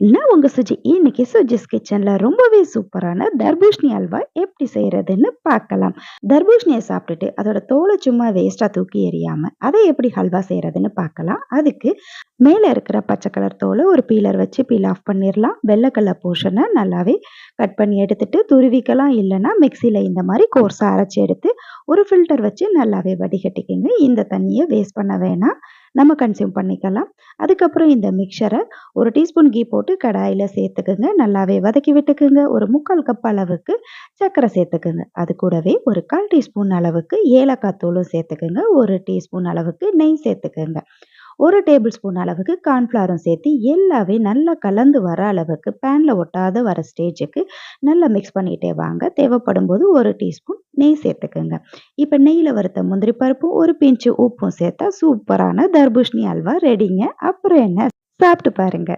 நான் உங்கள் சுஜி. இன்னைக்கு சுஜிஸ் கிச்சனில் ரொம்பவே சூப்பரான தர்பூஷணி அல்வா எப்படி செய்கிறதுன்னு பார்க்கலாம். தர்பூஷ்ணியை சாப்பிட்டுட்டு அதோட தோலை சும்மா வேஸ்ட்டாக தூக்கி எறியாமல் அதை எப்படி ஹல்வா செய்கிறதுன்னு பார்க்கலாம். அதுக்கு மேலே இருக்கிற பச்சை கலர் தோலை ஒரு பீலர் வச்சு பீல் ஆஃப் பண்ணிடலாம் வெள்ளை கலர் போர்ஷன நல்லாவே கட் பண்ணி எடுத்துட்டு துருவிக்கலாம். இல்லைன்னா மிக்சியில் இந்த மாதிரி கோர்ஸை அரைச்சி எடுத்து ஒரு ஃபில்டர் வச்சு நல்லாவே வடிகட்டிக்கிங்க இந்த தண்ணியை வேஸ்ட் பண்ண வேணாம். நம்ம கன்சியூம் பண்ணிக்கலாம். அதுக்கப்புறம் இந்த மிக்சரை ஒரு டீஸ்பூன் கீ போட்டு கடாயில் சேர்த்துக்குங்க நல்லாவே வதக்கி விட்டுக்குங்க. ஒரு 3/4 கப் அளவுக்கு சர்க்கரை சேர்த்துக்குங்க. அது கூடவே ஒரு 1/4 டீஸ்பூன் அளவுக்கு ஏலக்காய் தூளும் சேர்த்துக்குங்க. ஒரு டீஸ்பூன் அளவுக்கு நெய் சேர்த்துக்குங்க ஒரு டேபிள் ஸ்பூன் அளவுக்கு கார்ன்ஃப்ளவரும் சேர்த்து எல்லாமே நல்லா கலந்து வர அளவுக்கு பேனில் ஒட்டாத வர ஸ்டேஜுக்கு நல்லா மிக்ஸ் பண்ணிகிட்டே வாங்க. தேவைப்படும் போது ஒரு டீஸ்பூன் நெய் சேர்த்துக்கோங்க இப்ப நெய்யில் வறுத்த முந்திரி பருப்பும், ஒரு பிஞ்சு உப்பும் சேர்த்தா சூப்பரான தர்பூஷணி அல்வா ரெடிங்க. அப்புறம் என்ன சாப்பிட்டு பாருங்க.